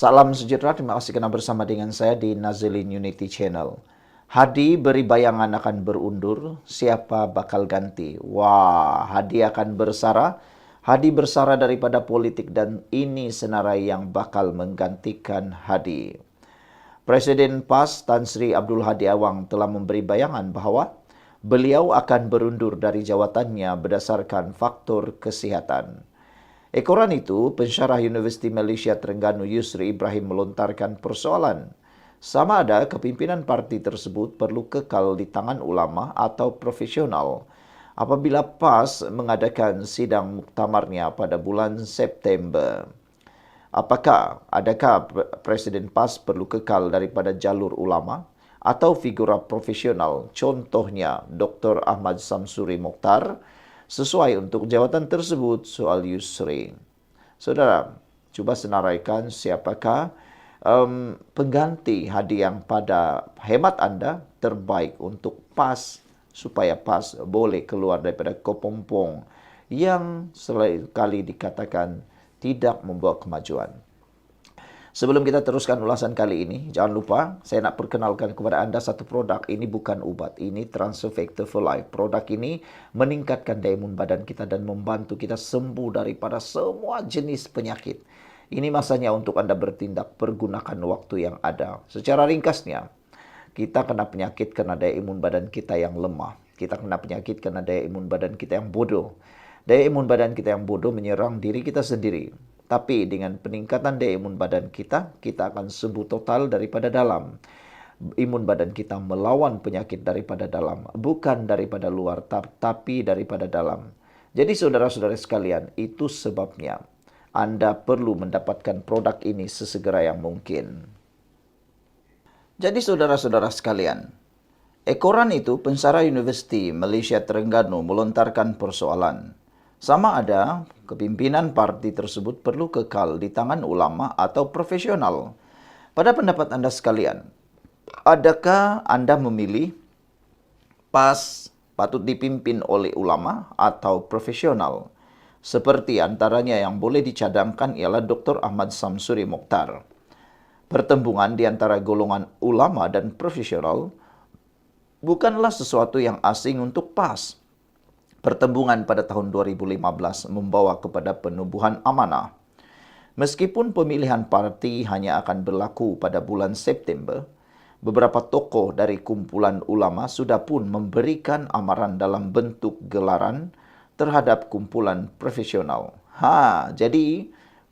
Salam sejahtera, terima kasih karena bersama dengan saya di Nazilin Unity Channel. Hadi beri bayangan akan berundur, siapa bakal ganti? Wah, Hadi akan bersara. Hadi bersara daripada politik dan ini senarai yang bakal menggantikan Hadi. Presiden PAS Tan Sri Abdul Hadi Awang telah memberi bayangan bahwa beliau akan berundur dari jawatannya berdasarkan faktor kesehatan. Ekoran itu, pensyarah Universiti Malaysia Terengganu Yusri Ibrahim melontarkan persoalan sama ada kepimpinan parti tersebut perlu kekal di tangan ulama atau profesional apabila PAS mengadakan sidang muktamarnya pada bulan September. Apakah adakah Presiden PAS perlu kekal daripada jalur ulama atau figura profesional contohnya Dr. Ahmad Samsuri Mokhtar sesuai untuk jawatan tersebut soal Yusri. Saudara, cuba senaraikan siapakah um, pengganti hadi yang pada hemat Anda terbaik untuk PAS supaya PAS boleh keluar daripada kepompong yang sekali dikatakan tidak membawa kemajuan. Sebelum kita teruskan ulasan kali ini, jangan lupa saya nak perkenalkan kepada anda satu produk. Ini bukan ubat, ini Transfer Factor for Life. Produk ini meningkatkan daya imun badan kita dan membantu kita sembuh daripada semua jenis penyakit. Ini masanya untuk anda bertindak pergunakan waktu yang ada. Secara ringkasnya, kita kena penyakit karena daya imun badan kita yang lemah. Kita kena penyakit karena daya imun badan kita yang bodoh. Daya imun badan kita yang bodoh menyerang diri kita sendiri tapi dengan peningkatan daya imun badan kita, kita akan sembuh total daripada dalam. Imun badan kita melawan penyakit daripada dalam, bukan daripada luar, tapi daripada dalam. Jadi saudara-saudara sekalian, itu sebabnya Anda perlu mendapatkan produk ini sesegera yang mungkin. Jadi saudara-saudara sekalian, ekoran itu Pensara University Malaysia Terengganu melontarkan persoalan. Sama ada kepimpinan parti tersebut perlu kekal di tangan ulama atau profesional. Pada pendapat Anda sekalian, adakah Anda memilih PAS patut dipimpin oleh ulama atau profesional? Seperti antaranya yang boleh dicadangkan ialah Dr. Ahmad Samsuri Mokhtar. Pertembungan di antara golongan ulama dan profesional bukanlah sesuatu yang asing untuk PAS pertembungan pada tahun 2015 membawa kepada penubuhan amanah. Meskipun pemilihan parti hanya akan berlaku pada bulan September, beberapa tokoh dari kumpulan ulama sudah pun memberikan amaran dalam bentuk gelaran terhadap kumpulan profesional. Ha, jadi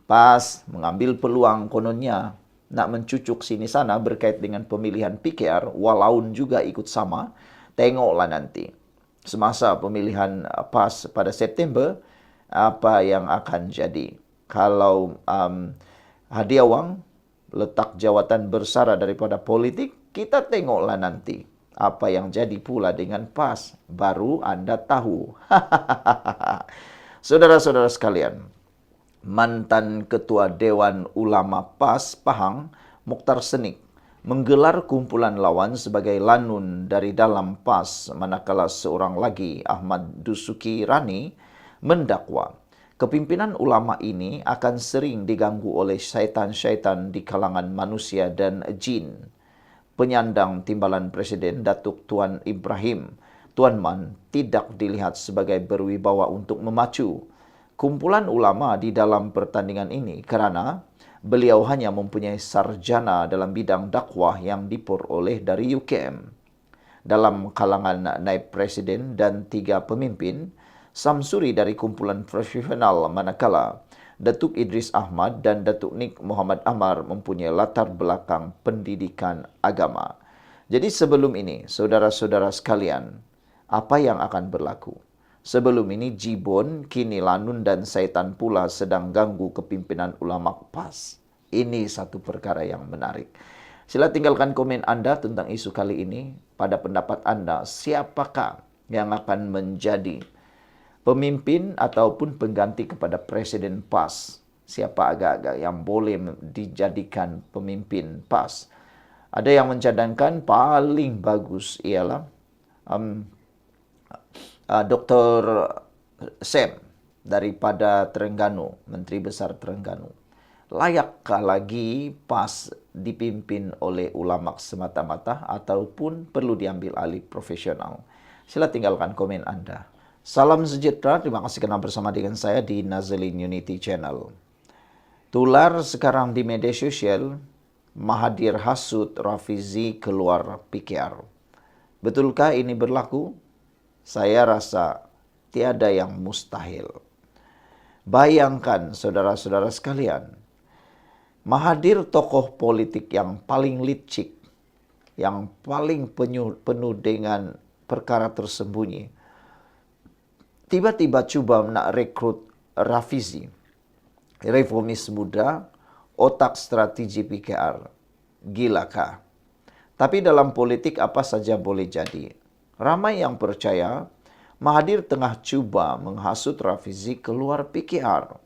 pas mengambil peluang kononnya nak mencucuk sini sana berkait dengan pemilihan PKR, walaupun juga ikut sama, tengoklah nanti semasa pemilihan uh, PAS pada September apa yang akan jadi. Kalau um, hadiah wang letak jawatan bersara daripada politik kita tengoklah nanti apa yang jadi pula dengan PAS baru anda tahu. Saudara-saudara sekalian mantan ketua Dewan Ulama PAS Pahang Mukhtar Senik menggelar kumpulan lawan sebagai lanun dari dalam PAS manakala seorang lagi Ahmad Dusuki Rani mendakwa kepimpinan ulama ini akan sering diganggu oleh syaitan-syaitan di kalangan manusia dan jin. Penyandang timbalan Presiden Datuk Tuan Ibrahim, Tuan Man tidak dilihat sebagai berwibawa untuk memacu kumpulan ulama di dalam pertandingan ini kerana beliau hanya mempunyai sarjana dalam bidang dakwah yang diperoleh dari UKM. Dalam kalangan naib presiden dan tiga pemimpin, Samsuri dari kumpulan profesional manakala Datuk Idris Ahmad dan Datuk Nik Muhammad Amar mempunyai latar belakang pendidikan agama. Jadi sebelum ini, saudara-saudara sekalian, apa yang akan berlaku? Sebelum ini Jibon, kini Lanun dan Saitan pula sedang ganggu kepimpinan ulama PAS. Ini satu perkara yang menarik. Sila tinggalkan komen Anda tentang isu kali ini. Pada pendapat Anda, siapakah yang akan menjadi pemimpin ataupun pengganti kepada Presiden PAS? Siapa agak-agak yang boleh dijadikan pemimpin PAS? Ada yang mencadangkan paling bagus ialah um, uh, Dr. Sam daripada Terengganu, Menteri Besar Terengganu. layakkah lagi pas dipimpin oleh ulama semata-mata ataupun perlu diambil alih profesional? Sila tinggalkan komen Anda. Salam sejahtera, terima kasih kenal bersama dengan saya di Nazalin Unity Channel. Tular sekarang di media sosial, Mahathir hasut Rafizi keluar PKR. Betulkah ini berlaku? Saya rasa tiada yang mustahil. Bayangkan saudara-saudara sekalian, Mahathir tokoh politik yang paling licik, yang paling penuh, penuh dengan perkara tersembunyi, tiba-tiba coba nak rekrut Rafizi, reformis muda, otak strategi PKR. Gilakah? Tapi dalam politik apa saja boleh jadi. Ramai yang percaya Mahathir tengah cuba menghasut Rafizi keluar PKR.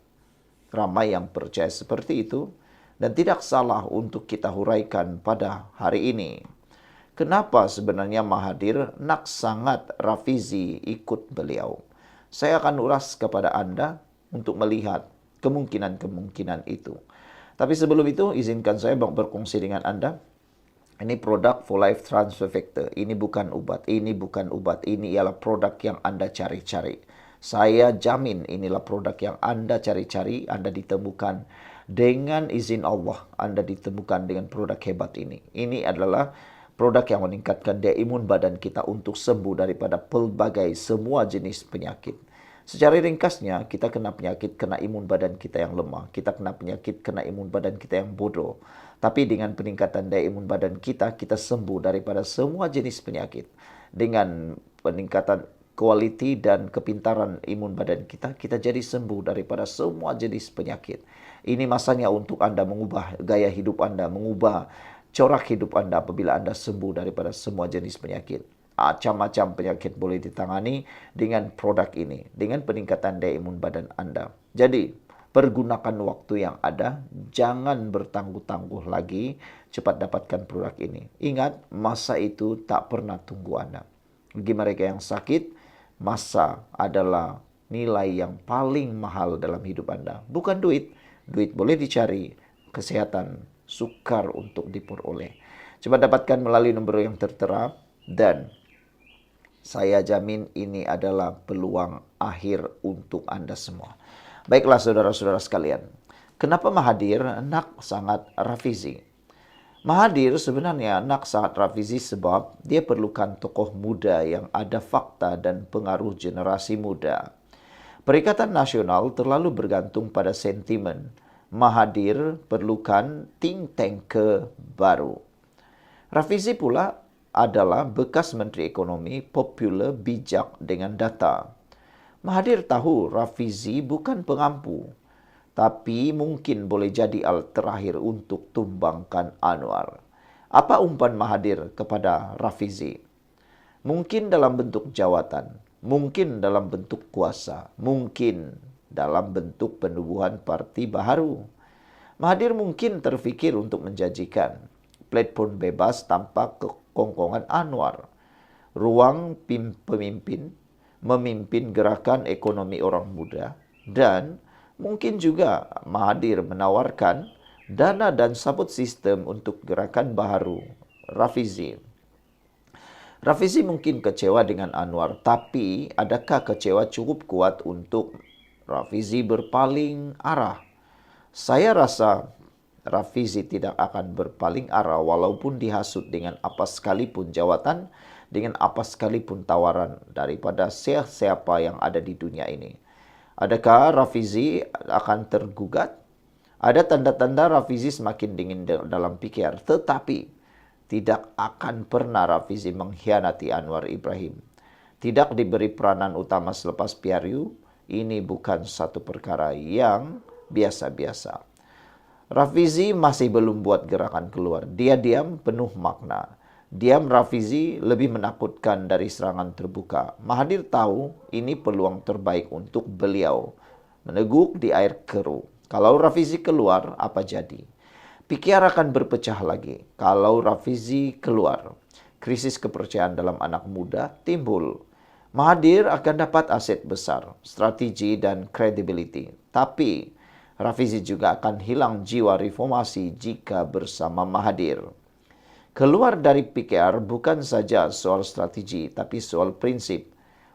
Ramai yang percaya seperti itu dan tidak salah untuk kita huraikan pada hari ini. Kenapa sebenarnya Mahathir nak sangat Rafizi ikut beliau? Saya akan ulas kepada Anda untuk melihat kemungkinan-kemungkinan itu. Tapi sebelum itu, izinkan saya berkongsi dengan Anda. Ini produk for life transfer factor. Ini bukan obat. Ini bukan obat. Ini ialah produk yang Anda cari-cari. Saya jamin inilah produk yang Anda cari-cari, Anda ditemukan dengan izin Allah. Anda ditemukan dengan produk hebat ini. Ini adalah produk yang meningkatkan daya imun badan kita untuk sembuh daripada pelbagai semua jenis penyakit. Secara ringkasnya, kita kena penyakit, kena imun badan kita yang lemah. Kita kena penyakit, kena imun badan kita yang bodoh. Tapi dengan peningkatan daya imun badan kita, kita sembuh daripada semua jenis penyakit. Dengan peningkatan kualiti dan kepintaran imun badan kita, kita jadi sembuh daripada semua jenis penyakit. Ini masanya untuk Anda mengubah gaya hidup Anda, mengubah corak hidup Anda apabila Anda sembuh daripada semua jenis penyakit. Macam-macam penyakit boleh ditangani dengan produk ini, dengan peningkatan daya imun badan Anda. Jadi, pergunakan waktu yang ada, jangan bertangguh-tangguh lagi, cepat dapatkan produk ini. Ingat, masa itu tak pernah tunggu Anda. Bagi mereka yang sakit, masa adalah nilai yang paling mahal dalam hidup Anda. Bukan duit, duit boleh dicari, kesehatan sukar untuk diperoleh. Coba dapatkan melalui nomor yang tertera dan saya jamin ini adalah peluang akhir untuk Anda semua. Baiklah saudara-saudara sekalian, kenapa Mahathir nak sangat Rafizi? Mahathir sebenarnya nak sangat Rafizi sebab dia perlukan tokoh muda yang ada fakta dan pengaruh generasi muda. Perikatan Nasional terlalu bergantung pada sentimen Mahathir perlukan think tank ke baru. Rafizi pula adalah bekas Menteri Ekonomi popular bijak dengan data. Mahathir tahu Rafizi bukan pengampu, tapi mungkin boleh jadi al terakhir untuk tumbangkan Anwar. Apa umpan Mahathir kepada Rafizi? Mungkin dalam bentuk jawatan, mungkin dalam bentuk kuasa, mungkin dalam bentuk penubuhan parti baru. Mahathir mungkin terfikir untuk menjanjikan platform bebas tanpa kekongkongan Anwar, ruang pemimpin memimpin gerakan ekonomi orang muda, dan mungkin juga Mahathir menawarkan dana dan support sistem untuk gerakan baru Rafizi. Rafizi mungkin kecewa dengan Anwar, tapi adakah kecewa cukup kuat untuk Rafizi berpaling arah. Saya rasa Rafizi tidak akan berpaling arah walaupun dihasut dengan apa sekalipun jawatan, dengan apa sekalipun tawaran daripada siapa yang ada di dunia ini. Adakah Rafizi akan tergugat? Ada tanda-tanda Rafizi semakin dingin dalam pikir, tetapi tidak akan pernah Rafizi mengkhianati Anwar Ibrahim. Tidak diberi peranan utama selepas PRU, ini bukan satu perkara yang biasa-biasa. Rafizi masih belum buat gerakan keluar. Dia diam penuh makna. Diam Rafizi lebih menakutkan dari serangan terbuka. Mahathir tahu ini peluang terbaik untuk beliau. Meneguk di air keruh. Kalau Rafizi keluar, apa jadi? Pikir akan berpecah lagi. Kalau Rafizi keluar, krisis kepercayaan dalam anak muda timbul. Mahathir akan dapat aset besar, strategi dan credibility. Tapi Rafizi juga akan hilang jiwa reformasi jika bersama Mahathir. Keluar dari PKR bukan saja soal strategi, tapi soal prinsip.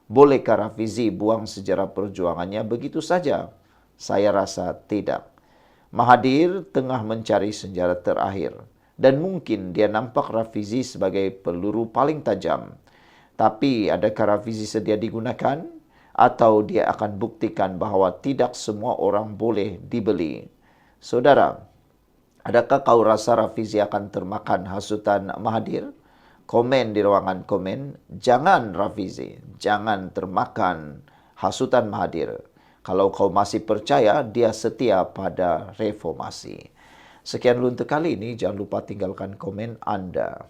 Bolehkah Rafizi buang sejarah perjuangannya begitu saja? Saya rasa tidak. Mahathir tengah mencari senjata terakhir. Dan mungkin dia nampak Rafizi sebagai peluru paling tajam. Tapi adakah Rafizi sedia digunakan? Atau dia akan buktikan bahawa tidak semua orang boleh dibeli? Saudara, Adakah kau rasa Rafizi akan termakan hasutan Mahathir? Komen di ruangan komen. Jangan Rafizi, jangan termakan hasutan Mahathir. Kalau kau masih percaya, dia setia pada reformasi. Sekian dulu untuk kali ini. Jangan lupa tinggalkan komen Anda.